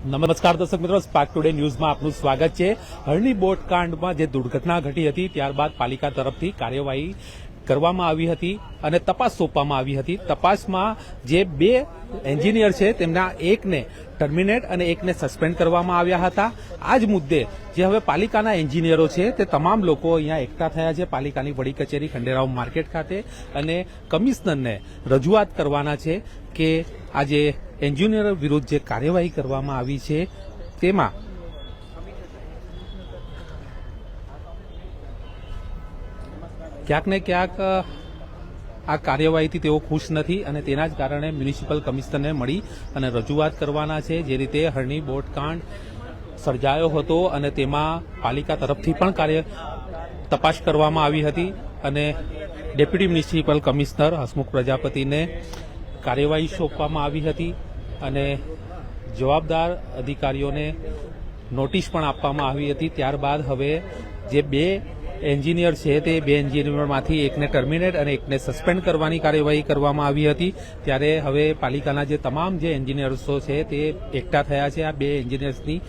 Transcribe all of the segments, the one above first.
નમસ્કાર દર્શક મિત્રો સ્પાર્ક ટુડે ન્યૂઝમાં આપનું સ્વાગત છે. હરણી બોટ કાંડમાં જે દુર્ઘટના ઘટી હતી, ત્યારબાદ પાલિકા તરફથી કાર્યવાહી કરવામાં આવી હતી અને તપાસ સોંપવામાં આવી હતી. તપાસમાં જે બે એન્જિનિયર છે, તેમના એકને ટર્મિનેટ અને એકને સસ્પેન્ડ કરવામાં આવ્યા હતા. આ જ મુદ્દે જે હવે પાલિકાના એન્જિનિયરો છે, તે તમામ લોકો અહીંયા એકઠા થયા છે. પાલિકાની વડી કચેરી ખંડેરાવ માર્કેટ ખાતે અને કમિશનરને રજૂઆત કરવાના છે કે આ જે એન્જિનિયરો વિરુદ્ધ જે કાર્યવાહી કરવામાં આવી છે, તેમાં ક્યાંક ને ક્યાંક, આ કાર્યવાહીથી તેઓ ખુશ નથી અને તેના જ કારણે મ્યુનિસિપલ કમિશનરને મળી અને રજૂઆત કરવાના છે. જે રીતે હરણી બોટકાંડ સર્જાયો હતો અને તેમાં પાલિકા તરફથી પણ કાર્ય તપાસ કરવામાં આવી હતી અને ડેપ્યુટી મ્યુનિસિપલ કમિશનર હસમુખ પ્રજાપતિને કાર્યવાહી સોંપવામાં આવી હતી. અને જવાબદાર અધિકારીઓને નોટિસ પણ આપવામાં આવી હતી. ત્યારબાદ હવે જે બે એન્જિનિયર છે તે બે એન્જિનિયરમાંથી એકને ટર્મિનેટ અને એકને સસ્પેન્ડ કરવાની કાર્યવાહી કરવામાં આવી હતી. ત્યારે હવે પાલિકાના જે તમામ જે એન્જિનિયર્સો છે તે એકઠા થયા છે. આ બે એન્જિનિયર્સની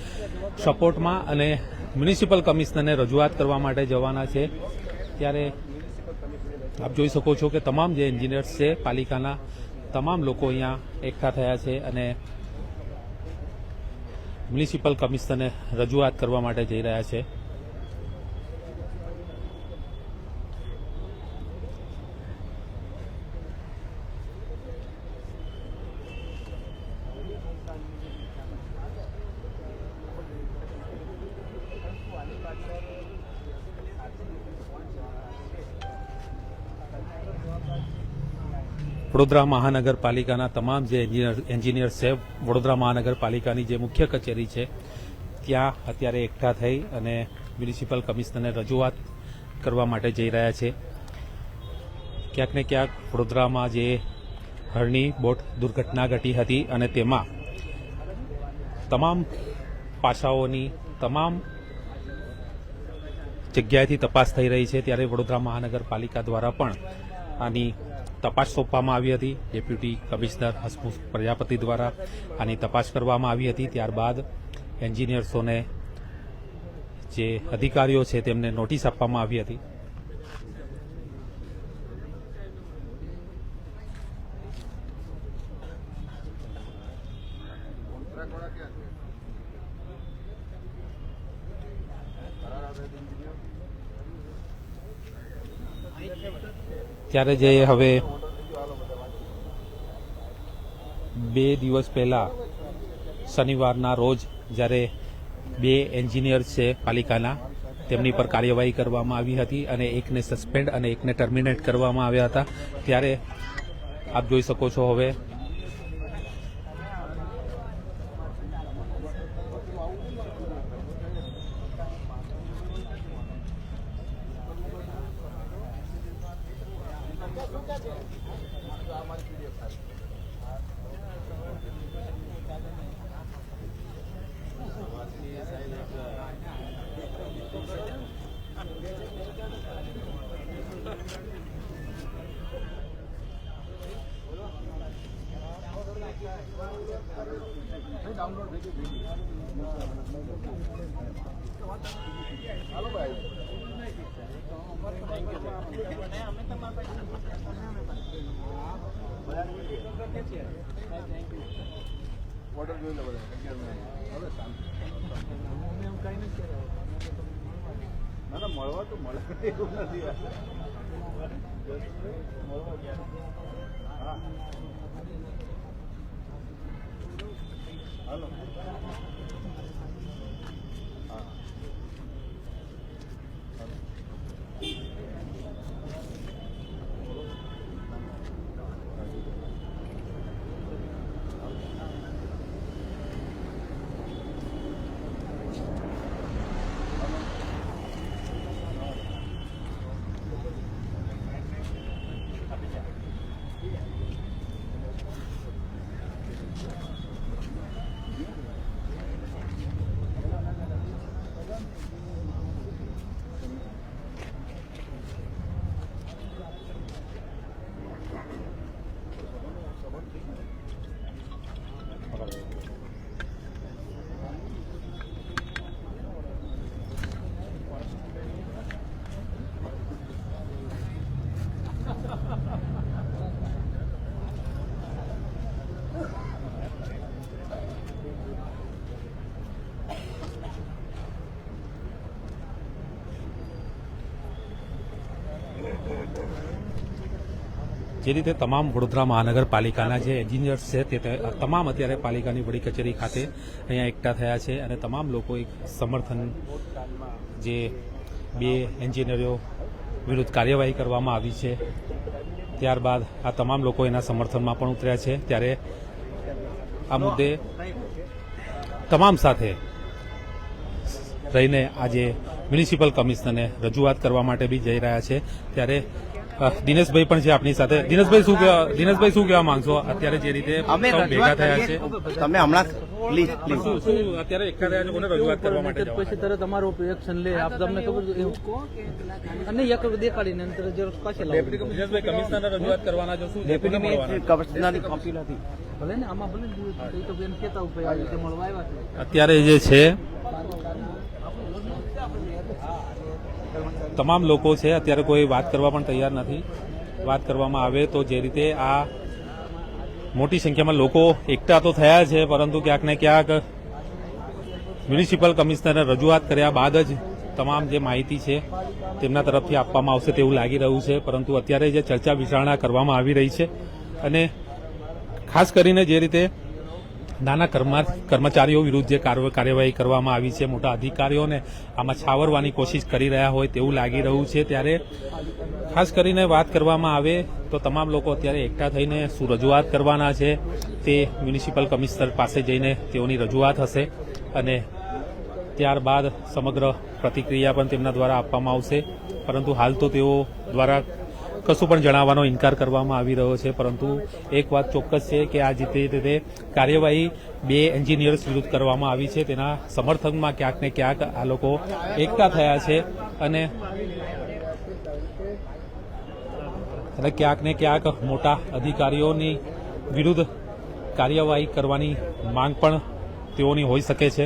સપોર્ટમાં અને મ્યુનિસિપલ કમિશનરને રજૂઆત કરવા માટે જવાના છે. ત્યારે આપ જોઈ શકો છો કે તમામ જે એન્જિનિયર્સ છે પાલિકાના તમામ લોકો અહીંયા એકઠા થયા છે અને મ્યુનિસિપલ કમિશનરને રજૂઆત કરવા માટે જઈ રહ્યા છે. વડોદરા મહાનગરપાલિકાના તમામ જે એન્જિનિયર એન્જિનિયર છે, વડોદરા મહાનગરપાલિકાની જે મુખ્ય કચેરી છે, ત્યાં અત્યારે એકઠા થઈ અને મ્યુનિસિપલ કમિશનરને રજૂઆત કરવા માટે જઈ રહ્યા છે. ક્યાંક ને ક્યાંક વડોદરામાં જે હરણી બોટ દુર્ઘટના ઘટી હતી અને તેમાં તમામ પાસાઓની, તમામ જગ્યાએથી તપાસ થઈ રહી છે, ત્યારે વડોદરા મહાનગરપાલિકા દ્વારા પણ આની તપાસ સોંપવામાં આવી હતી. ડેપ્યુટી કમિશનર હસમુખ પ્રજાપતિ દ્વારા આની તપાસ કરવામાં આવી હતી. ત્યારબાદ એન્જિનિયર્સોને જે અધિકારીઓ છે તેમને નોટિસ આપવામાં આવી હતી. ત્યારે જે હવે બે દિવસ પહેલા શનિવારના રોજ જ્યારે બે એન્જિનિયર છે પાલિકાના, તેમની પર કાર્યવાહી કરવામાં આવી હતી અને એકને સસ્પેન્ડ અને એકને ટર્મિનેટ કરવામાં આવ્યા હતા. ત્યારે આપ જોઈ શકો છો હવે ઓર્ડર જોઈ લો બધા ના ના મળવા તો મળે. એવું નથી હા. હાલો. જે રીતે તમામ વડોદરા મહાનગરપાલિકાના જે એન્જિનિયર્સ છે, તે તમામ અત્યારે પાલિકાની વડી કચેરી ખાતે અહીંયા એકઠા થયા છે અને તમામ લોકો એક સમર્થન જે બે એન્જિનિયરો વિરુદ્ધ કાર્યવાહી કરવામાં આવી છે. ત્યારબાદ આ તમામ લોકો એના સમર્થનમાં પણ ઉતર્યા છે. ત્યારે આ મુદ્દે તમામ સાથે રહીને આજે મ્યુનિસિપલ કમિશનરને રજૂઆત કરવા માટે બી જઈ રહ્યા છે. ત્યારે દિનેશભાઈ પણ છે આપણી સાથે. દિનેશભાઈ શું કહેવા દિનેશભાઈ શું કહેવા માંગશો? અત્યારે જે રીતે ભેગા થયા છે. તમે હમણાં પ્લીઝ પ્લીઝ શું શું અત્યારે એકઠા થયા છે કોને રજૂઆત કરવા માટે પછી તરત અમારો એક્શન લે. આપ તમને ખબર અને એક દેખાડીને અંતર ઝેરોક્ષ પાછી લાવો. દિનેશભાઈ કમિશનરને રજૂઆત કરવાના છો શું છે? કમિશનરની કોપી નથી. ભલે ને આમાં ભલે તો બેન કહેતા હોય આવી રીતે મળવા આવ્યા અત્યારે જે છે તમામ લોકો છે, અત્યારે કોઈ વાત કરવા પણ તૈયાર નથી. વાત કરવામાં આવે તો જે રીતે આ મોટી સંખ્યામાં લોકો એકઠા તો થયા છે, પરંતુ ક્યાંક ને ક્યાંક મ્યુનિસિપલ કમિશનરને રજૂઆત કર્યા બાદ જ તમામ જે માહિતી છે, તેમના તરફથી આપવામાં આવશે તેવું લાગી રહ્યું છે, પરંતુ અત્યારે જે ચર્ચા વિચારણા કરવામાં આવી રહી છે. અને ખાસ કરીને જે રીતે નાના કર્મા, કર્મચારીઓ વિરુદ્ધ જે કાર્ય- કાર્યવાહી કરવામાં આવી છે, મોટા અધિકારીઓને આમાં છાવરવાની કોશિશ કરી રહ્યા હોય તેવું લાગી રહ્યું છે. ત્યારે ખાસ કરીને વાત કરવામાં આવે તો તમામ લોકો અત્યારે એકઠા થઈને શું રજૂઆત કરવાના છે. તે મ્યુનિસિપલ કમિશનર પાસે જઈને તેઓની રજૂઆત હશે અને ત્યારબાદ સમગ્ર પ્રતિક્રિયા પણ તેમના દ્વારા આપવામાં આવશે. પરંતુ હાલ તો તેઓ દ્વારા કશું પણ જણાવવાનો ઇનકાર કરવામાં આવી રહ્યો છે, પરંતુ એક વાત ચોક્કસ છે કે આ જે રીતે કાર્યવાહી બે એન્જિનિયર્સ વિરુદ્ધ કરવામાં આવી છે, તેના સમર્થનમાં ક્યાંક ને ક્યાંક આ લોકો એકઠા થયા છે અને અને ક્યાંક ને ક્યાંક મોટા અધિકારીઓની વિરુદ્ધ કાર્યવાહી કરવાની માંગ પણ તેઓની હોઈ શકે છે.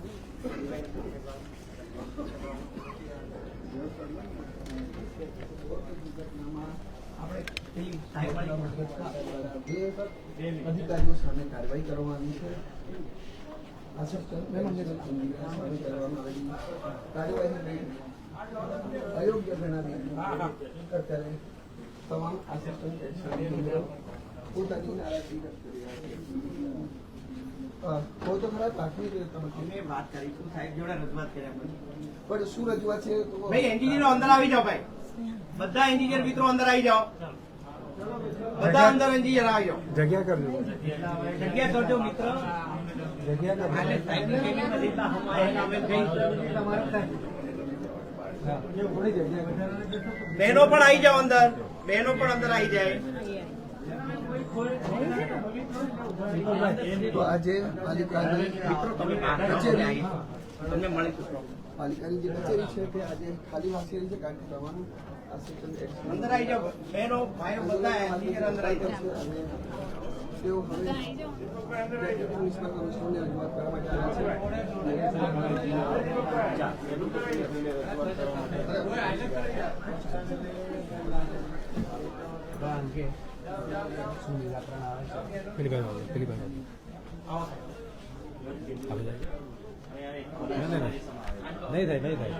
મેનેજર સામે કાર્યવાહી કરવાની છે. અયોગ્ય ગણાવી અત્યારે તમામ આસિસ્ટન્ટ પોતાની કોઈ તો ખરા પ્રાથમિક અમે વાત કરીશું સાહેબ જોડે રજૂઆત કર્યા પછી. પણ શું રજૂઆત છે ભાઈ એન્જિનિયરો અંદર આવી જાઓ ભાઈ. બધા એન્જિનિયર મિત્રો અંદર આવી જાઓ. બધા અંદર એન્જિનિયર આવી જાઓ. જગ્યા કરજો જગ્યા કરજો મિત્ર. બહેનો પણ આવી જાઓ અંદર. બહેનો પણ અંદર આવી જાય. તો આજે પાલિકાની તમે બહાર કચેરી તમને મળીશું પાલિકાની જે કચેરી છે તે આજે ખાલી વાસી રહી છે કારણ કે તમામ આસિસ્ટન્ટ એક્શન અંદર આવી જાઓ બહેનો ભાઈઓ બધા એન્જિનિયર અંદર આવી જાઓ અને તેઓ હવે ડેપ્યુટી મ્યુનિસિપલ કમિશનરને રજૂઆત કરવા માટે આવ્યા પેલી બાજુ પેલી બાજુ નહીં થાય નહીં થાય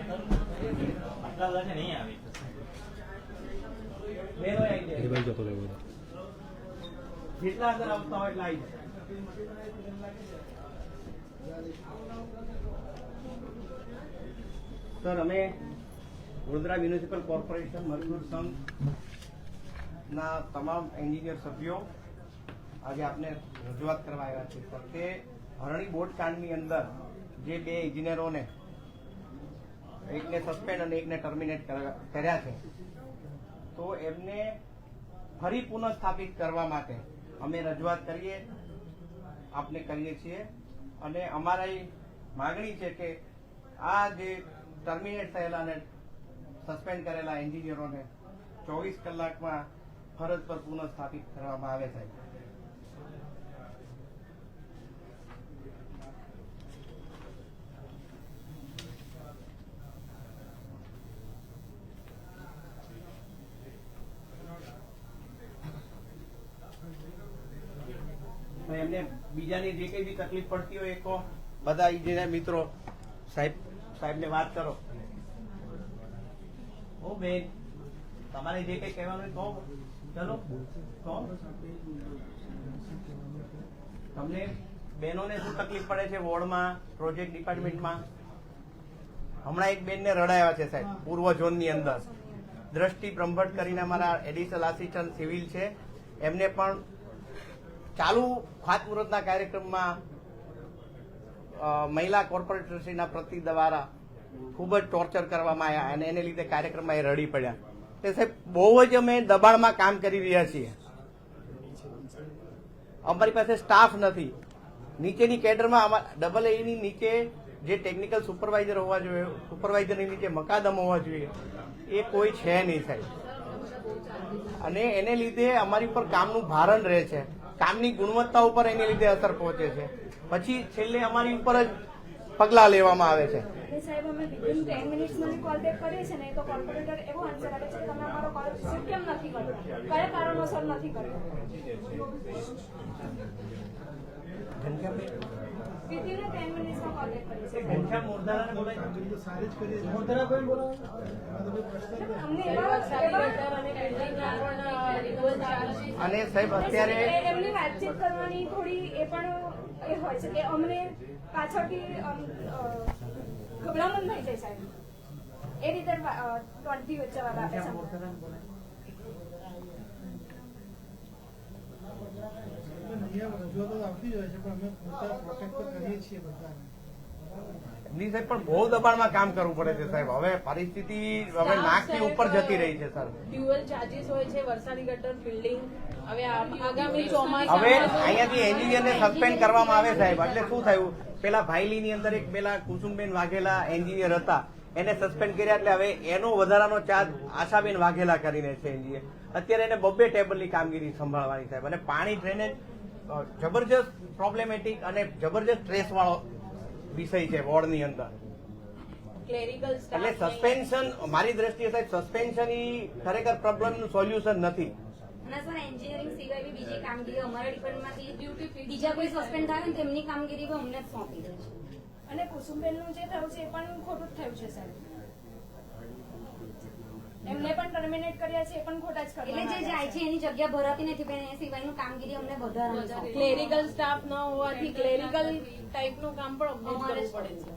બહેનો આવી જાય. એ બાજુ જતો રહેવો જેટલા અંદર આવતા હોય એટલા આવી જાય સર અમે વડોદરા મ્યુનિસિપલ કોર્પોરેશન મજદૂર સંઘ ના, તમામ એન્જિનિયર સભ્યો આજે આપને રજૂઆત કરવા આવ્યા છે. તે હરણી બોટ કાંડની અંદર જે બે એન્જિનિયરોને એકને સસ્પેન્ડ અને એકને ટર્મિનેટ કર્યા છે, તો એમને ફરી પુનઃસ્થાપિત કરવા માટે અમે રજૂઆત કરીએ, આપને કરીએ છીએ. અને અમારી માગણી છે કે આ જે ટર્મિનેટ થયેલા અને સસ્પેન્ડ કરેલા એન્જિનિયરોને ચોવીસ કલાકમાં ફરજ પર પુનઃ સ્થાપિત કરવામાં આવે સાહેબ. એમને બીજાની જે કઈ બી તકલીફ પડતી હોય એ કહો. બધા ઇજનેર મિત્રો, સાહેબ, સાહેબને વાત કરો. ઓ બેન, તમારે જે કઈ કહેવાનું કહો. ચલો. તો તમને બહેનોને શું તકલીફ પડે છે વોર્ડમાં પ્રોજેક્ટ ડિપાર્ટમેન્ટમાં? હમણાં એક બેનને રડાયા છે સાહેબ પૂર્વ ઝોનની અંદર. દ્રષ્ટિ બ્રહ્મભટ્ટ કરીને અમારા એડિશનલ આસિસ્ટન્ટ સિવિલ છે. એમને પણ ચાલુ ખાતમુહૂર્તના કાર્યક્રમમાં મહિલા કોર્પોરેટરશ્રીના પ્રતિ દ્વારા ખૂબ જ ટોર્ચર કરવામાં આવ્યા અને એને લીધે કાર્યક્રમમાં એ રડી પડ્યા. તે સાહેબ, બહુ જ અમે દબાણમાં કામ કરી રહ્યા છીએ. અમારી પાસે સ્ટાફ નથી. નીચેની કેડરમાં અમારા ડબલ એની નીચે જે ટેકનિકલ સુપરવાઇઝર હોવા જોઈએ સુપરવાઇઝરની નીચે મકાદમ હોવા જોઈએ, એ કોઈ છે નહીં સાહેબ. અને એને લીધે અમારી ઉપર કામનું ભારણ રહે છે. કામની ગુણવત્તા ઉપર એને લીધે અસર પહોંચે છે. પછી છેલ્લે અમારી ઉપર જ પગલાં લેવામાં આવે છે. સાહેબ અમે વિધિન ટેન મિનિટ્સમાં કોલ બેક કરીએ છીએ ને તો કોર્પોરેટર એવો આન્સર આપે છે કે તમે અમારો કોલ રિસીવ કેમ નથી કરતા કયા કારણોસર નથી કરતા અને સાહેબ અત્યારે એમની વાતચીત કરવાની થોડી એ પણ એ હોય છે કે અમને પાછળથી ગભરામણ થઈ જાય સાહેબ. એ રીતે ટોન્ટી વાત આપે છે. નિયમ રજૂઆતો આવતી જ હોય છે, પણ અમે પોતા પ્રોટેક્ટ કરીએ છીએ બધાને. એમની સાહેબ પણ બહુ દબાણમાં કામ કરવું પડે છે સાહેબ. હવે પરિસ્થિતિ હવે નાકથી ઉપર જતી રહી છે સર. ડ્યુઅલ ચાર્જીસ હોય છે વરસાદી ગટર બિલ્ડિંગ હવે આગામી ચોમાસા હવે અહીંયાથી એન્જિનિયરને સસ્પેન્ડ કરવામાં આવે સાહેબ. એટલે શું થયું? પેલા ભાઈલીની અંદર એક પેલા કુસુમબેન વાઘેલા એન્જિનિયર હતા. એને સસ્પેન્ડ કર્યા એટલે હવે એનો વધારાનો ચાર્જ આશાબેન વાઘેલા કરીને છે એન્જિનિયર. અત્યારે એને બબ્બે ટેબલની કામગીરી સંભાળવાની સાહેબ. અને પાણી ડ્રેનેજ જબરજસ્ત પ્રોબ્લેમેટિક અને જબરજસ્ત સ્ટ્રેસ વાળો વિષય છે વોર્ડની અંદર. ક્લેરિકલ એટલે સસ્પેન્શન મારી દ્રષ્ટિએ સાહેબ સસ્પેન્શન ઈ ખરેખર પ્રોબ્લેમનું સોલ્યુશન નથી. અને સર એન્જિનિયરિંગ સિવાય બી બીજી કામગીરી અમારા ડિપાર્ટમેન્ટમાંથી ડ્યુટી બીજા કોઈ સસ્પેન્ડ થાય ને તેમની કામગીરી પણ અમને જ સોંપી દે છે. અને કુસુમબેનનું જે થયું છે એ પણ ખોટું જ થયું છે સાહેબ. એમને પણ ટર્મિનેટ કર્યા છે એ પણ ખોટા જ એટલે જે જાય છે. એની જગ્યા ભરાતી નથી પણ એ સિવાયનું કામગીરી અમને વધારાનું છે. ક્લેરિકલ સ્ટાફ ન હોવાથી ક્લેરિકલ ટાઈપનું કામ પણ અમને જ જ કરવું પડે છે.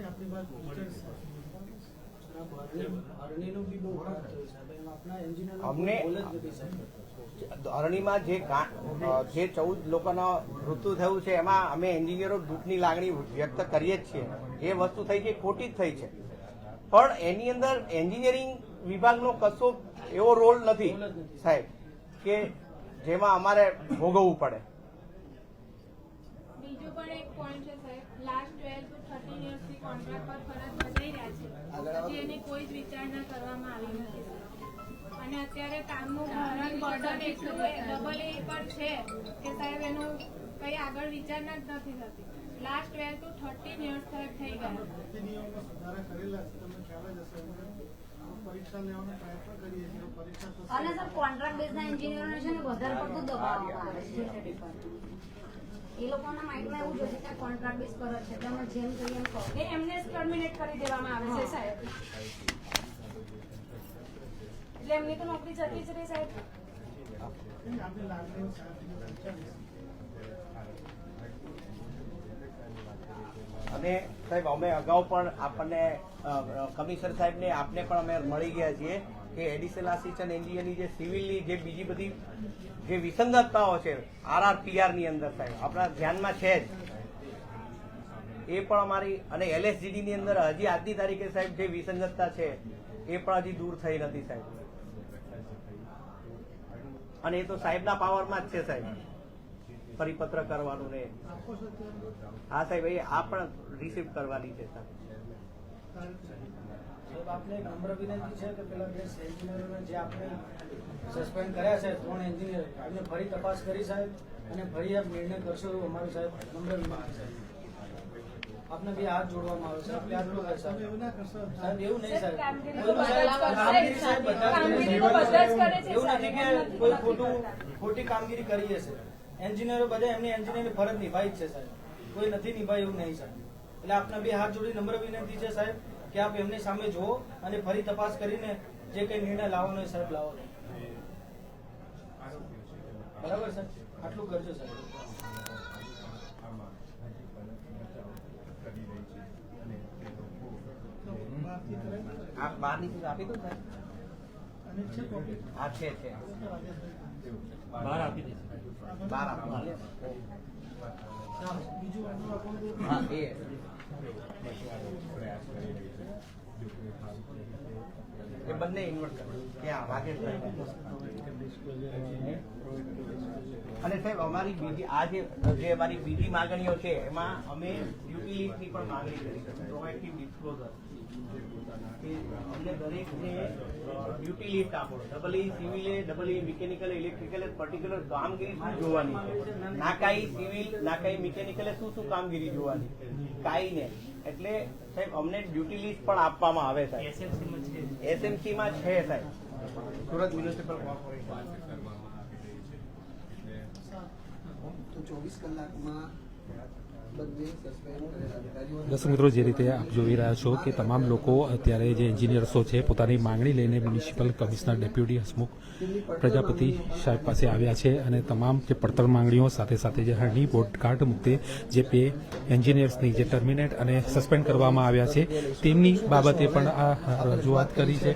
આપણી ટીચર્સ અમને અરણીમાં જે અ, જે ચૌદ લોકોના મૃત્યુ થયું છે એમાં અમે એન્જિનિયરો દુઃખની લાગણી વ્યક્ત કરીએ જ છીએ. એ વસ્તુ થઈ છે ખોટી જ થઈ છે. પણ એની અંદર એન્જિનિયરિંગ વિભાગનો કશો એવો રોલ નથી સાહેબ કે જેમાં અમારે ભોગવવું પડે. બીજું પણ એક પોઈન્ટ છે સાહેબ. લાસ્ટ ટ્વેલ્વ ટુ થર્ટીન યર્સથી કોન્ટ્રાક્ટ પર ફરજ બજાવી રહ્યા છે એની કોઈ જ વિચારણા કરવામાં આવી નથી અને અત્યારે કામનું ભારણ બર્ડન એટલું ડબલ એ પર છે કે સાહેબ એનું કઈ આગળ વિચારણા જ નથી થતી. Last twelve to thirteen years સાહેબ થઈ ગયા. અને સર કોન્ટ્રાક્ટ બેઝના એન્જિનિયરો છે ને વધારે પડતું દબાવવામાં આવે છે. ડિપાર્ટમેન્ટ એ લોકોના માઇન્ડમાં એવું જોઈએ કે કોન્ટ્રાક્ટ બેઝ પર છે. તમે જેમ જોઈએ એમ કહો. એ એમને ટર્મિનેટ કરી દેવામાં આવે છે સાહેબ. એટલે એમની તો નોકરી જતી જ રહી સાહેબ આપણી લાગણી સાથે અને સાહેબ, અમે અગાઉ પણ આપણને કમિશનર સાહેબને આપને પણ અમે મળી ગયા છીએ કે એડિશનલ આસિસ્ટન્ટ એન્જિનિયરની જે સિવિલની જે બીજી બધી જે વિસંગતતાઓ છે આરઆરપીઆરની અંદર સાહેબ, આપણા ધ્યાનમાં છે જ. એ પણ અમારી, અને એલએસજીડી ની અંદર હજી આજની તારીખે સાહેબ જે વિસંગતતા છે, એ પણ હજી દૂર થઈ નથી સાહેબ. અને એ તો સાહેબના પાવરમાં જ છે સાહેબ. પરિપત્ર કરવાનું ને. છો હા સાહેબ એ આ પણ રિસીવ કરવાની છે સાહેબ. આપને નમ્ર વિનંતી છે કે પેલા બે એન્જિનિયરોને જે આપણે સસ્પેન્ડ કર્યા છે ત્રણ એન્જિનિયર એમને ફરી તપાસ કરી સાહેબ અને ફરી આપ નિર્ણય કરશો એવું અમારું સાહેબ નમ્ર વિનંતી સાહેબ આપને બી હાથ જોડવામાં આવે છે આપણે આટલું સાહેબ. એવું ના કરશો. સાહેબ એવું નહીં સાહેબ. કામગીરી બધા છે. છે એવું નથી કે કોઈ ખોટું ખોટી કામગીરી કરી હશે એન્જિનિયરો બધા એમની એન્જિનિયરની ફરજ નિભાવી છે સાહેબ. કોઈ નથી નિભાવી એવું નહીં સાહેબ. એટલે આપના બે હાથ જોડી નમ્ર વિનંતી છે સાહેબ કે આપ એમની સામે જુઓ અને ફરી તપાસ કરીને જે કઈ નિર્ણય લાવવાનો હોય સાહેબ લાવો. બરાબર સાહેબ? આટલું કરજો સાહેબ. આપ બહારની ચીજ આપી દો સાહેબ. અને છે છે છે. બહાર આપી દે હા એ એ બંને ઇન્વર્ટ કરો. ત્યાં રાકેશ અને સાહેબ, અમારી બીજી આ જે જે અમારી બીજી માંગણીઓ છે, એમાં અમે ડ્યુટી લીસ્ટની પણ માંગણી કરી છે. પ્રોએક્ટિવ ડિસ્ક્લોઝર અમને દરેકને ડ્યુટી લિસ્ટ આપો double E સિવિલે double E mechanical electrical particular કામગીરી શું જોવાની છે? નાકાઈ સિવિલ ના કાંઈ મિકેનિકલે શું શું કામગીરી જોવાની કાંઈ ને એટલે સાહેબ અમને ડ્યુટી લિસ્ટ પણ આપવામાં આવે સાહેબ. એસએમસી માં છે. સાહેબ. સુરત મ્યુનિસિપલ કોર્પોરેશન ચોવીસ કલાકમાં દર્શક મિત્રો જે રીતે આપ જોઈ રહ્યા છો કે તમામ લોકો અત્યારે જે એન્જિનિયર્સો છે પોતાની માંગણી લઈને municipal commissioner deputy Hasmukh Prajapati સાહેબ પાસે આવ્યા છે અને તમામ જે પડતર માંગણીઓ સાથે સાથે જે હરણી બોર્ડ મુદ્દે જે બે એન્જિનિયર્સની જે ટર્મિનેટ અને સસ્પેન્ડ કરવામાં આવ્યા છે તેમની બાબતે પણ આ રજૂઆત કરી છે.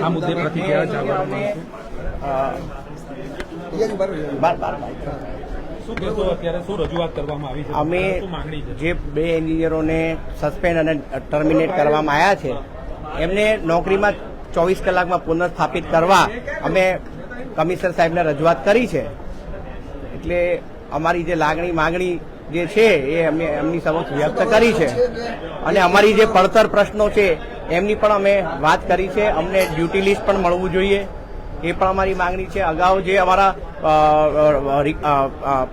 આ મુદ્દે પ્રતિક્રિયા જાણવા અમે જે બે એન્જિનિયરોને સસ્પેન્ડ અને ટર્મિનેટ કરવામાં આવ્યા છે એમને નોકરીમાં ચોવીસ કલાકમાં પુનઃસ્થાપિત કરવા અમે કમિશનર સાહેબને રજૂઆત કરી છે. એટલે અમારી જે લાગણી માંગણી જે છે એ અમે એમની સમક્ષ વ્યક્ત કરી છે. અને અમારી જે પડતર પ્રશ્નો છે એમની પણ અમે વાત કરી છે. અમને ડ્યુટી લિસ્ટ પણ મળવું જોઈએ. એ પણ અમારી માંગણી છે. અગાઉ જે અમારા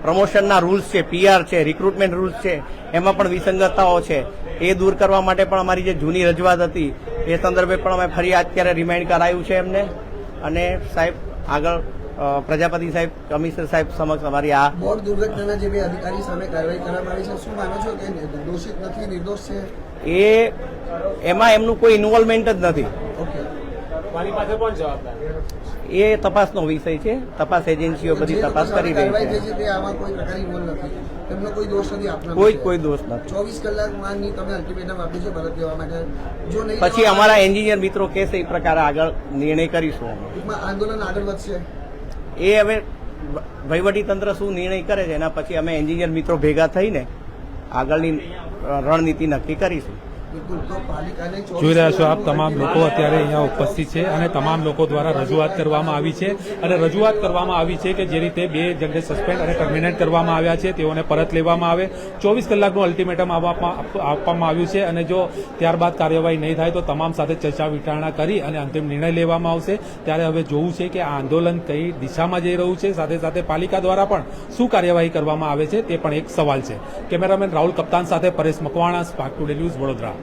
પ્રમોશનના રૂલ્સ છે પીઆર છે રિક્રુટમેન્ટ રૂલ્સ છે એમાં પણ વિસંગતતાઓ છે. એ દૂર કરવા માટે પણ અમારી જે જૂની રજૂઆત હતી એ સંદર્ભે પણ અમે ફરી અત્યારે રિમાઇન્ડ કરાયું છે એમને. અને સાહેબ આગળ પ્રજાપતિ સાહેબ કમિશનર સાહેબ સમક્ષ અમારી આ બોર્ડ દુર્ઘટનાના જે બે અધિકારી સામે કાર્યવાહી કરવામાં આવી છે શું માનો છો કે દોષિત નથી નિર્દોષ છે? એ એમાં એમનું કોઈ ઇન્વોલ્વમેન્ટ જ નથી. ઓકે. એ તપાસનો વિષય છે. તપાસ એજન્સીઓ બધી તપાસ કરી રહી છે. કોઈ કોઈ દોષ નથી પછી અમારા એન્જિનિયર મિત્રો કહેશે એ પ્રકારે આગળ નિર્ણય કરીશું આંદોલન આગળ વધશે. એ હવે વહીવટી તંત્ર શું નિર્ણય કરે છે એના પછી અમે એન્જિનિયર મિત્રો ભેગા થઈને આગળની રણનીતિ નક્કી કરીશું. જોઈ રહ્યા છો આપ તમામ લોકો અત્યારે અહીંયા ઉપસ્થિત છે અને તમામ લોકો દ્વારા રજૂઆત કરવામાં આવી છે. અને રજૂઆત કરવામાં આવી છે કે જે રીતે બે જણને સસ્પેન્ડ અને ટર્મિનેટ કરવામાં આવ્યા છે તેઓને પરત લેવામાં આવે. ચોવીસ કલાકનું અલ્ટિમેટમ આપવામાં આપવામાં આવ્યું છે અને જો ત્યારબાદ કાર્યવાહી નહીં થાય તો તમામ સાથે ચર્ચા વિચારણા કરી અને અંતિમ નિર્ણય લેવામાં આવશે. ત્યારે હવે જોવું છે કે આ આંદોલન કઈ દિશામાં જઈ રહ્યું છે. સાથે સાથે પાલિકા દ્વારા પણ શું કાર્યવાહી કરવામાં આવે છે તે પણ એક સવાલ છે. કેમેરામેન રાહુલ કપ્તાન સાથે Paresh Makwana spark today news Vadodara.